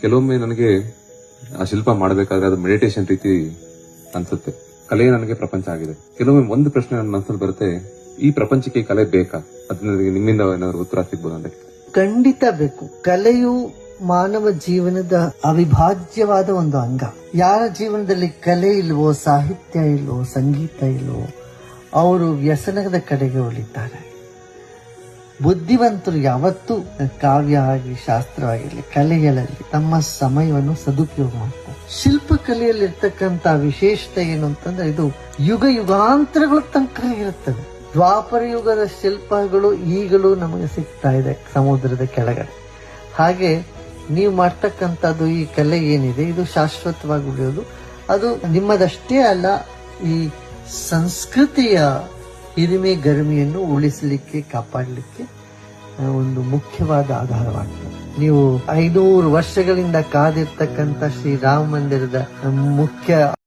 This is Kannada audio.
ಕೆಲವೊಮ್ಮೆ ನನಗೆ ಆ ಶಿಲ್ಪ ಮಾಡಬೇಕಾದ್ರೆ ಅದು ಮೆಡಿಟೇಷನ್ ರೀತಿ ಅನ್ಸುತ್ತೆ. ಕಲೆ ನನಗೆ ಪ್ರಪಂಚ ಆಗಿದೆ. ಕೆಲವೊಮ್ಮೆ ಒಂದು ಪ್ರಶ್ನೆ ನನ್ನ ಮನಸ್ಸಲ್ಲಿ ಬರುತ್ತೆ, ಈ ಪ್ರಪಂಚಕ್ಕೆ ಕಲೆ ಬೇಕಾ? ಅದನ್ನ ನಿಮ್ಮಿಂದ ಏನಾದ್ರು ಉತ್ತರ ಸಿಗ್ಬೋದು ಅಂತ ಖಂಡಿತ ಬೇಕು. ಕಲೆಯು ಮಾನವ ಜೀವನದ ಅವಿಭಾಜ್ಯವಾದ ಒಂದು ಅಂಗ. ಯಾರ ಜೀವನದಲ್ಲಿ ಕಲೆ ಇಲ್ವೋ, ಸಾಹಿತ್ಯ ಇಲ್ವೋ, ಸಂಗೀತ ಇಲ್ವೋ, ಅವರು ವ್ಯಸನದ ಕಡೆಗೆ ಒಲಿತಾರೆ. ಬುದ್ಧಿವಂತರು ಯಾವತ್ತೂ ಕಾವ್ಯ ಆಗಿ ಶಾಸ್ತ್ರವಾಗಿರಲಿ, ಕಲೆಗಳಲ್ಲಿ ತಮ್ಮ ಸಮಯವನ್ನು ಸದುಪಯೋಗ ಮಾಡ್ತಾರೆ. ಶಿಲ್ಪಕಲೆಯಲ್ಲಿರ್ತಕ್ಕಂಥ ವಿಶೇಷತೆ ಏನು ಅಂತಂದ್ರೆ, ಇದು ಯುಗ ಯುಗಾಂತರಗಳ ತನಕ ಇರುತ್ತದೆ. ದ್ವಾಪರ ಯುಗದ ಶಿಲ್ಪಗಳು ಈಗಲೂ ನಮಗೆ ಸಿಗ್ತಾ ಇದೆ ಸಮುದ್ರದ ಕೆಳಗಡೆ. ಹಾಗೆ ನೀವು ಮಾಡ್ತಕ್ಕಂಥದ್ದು ಈ ಕಲೆ ಏನಿದೆ, ಇದು ಶಾಶ್ವತವಾಗಿ ಉಳಿಯೋದು ಅದು ನಿಮ್ಮದಷ್ಟೇ ಅಲ್ಲ, ಈ ಸಂಸ್ಕೃತಿಯ ಹಿರಿಮೆ ಗರಿಮೆಯನ್ನು ಉಳಿಸಲಿಕ್ಕೆ ಕಾಪಾಡಲಿಕ್ಕೆ ಒಂದು ಮುಖ್ಯವಾದ ಆಧಾರವಾಗ್ತದೆ. ನೀವು ಐನೂರು ವರ್ಷಗಳಿಂದ ಕಾದಿರ್ತಕ್ಕಂಥ ಶ್ರೀರಾಮ ಮಂದಿರದ ಮುಖ್ಯ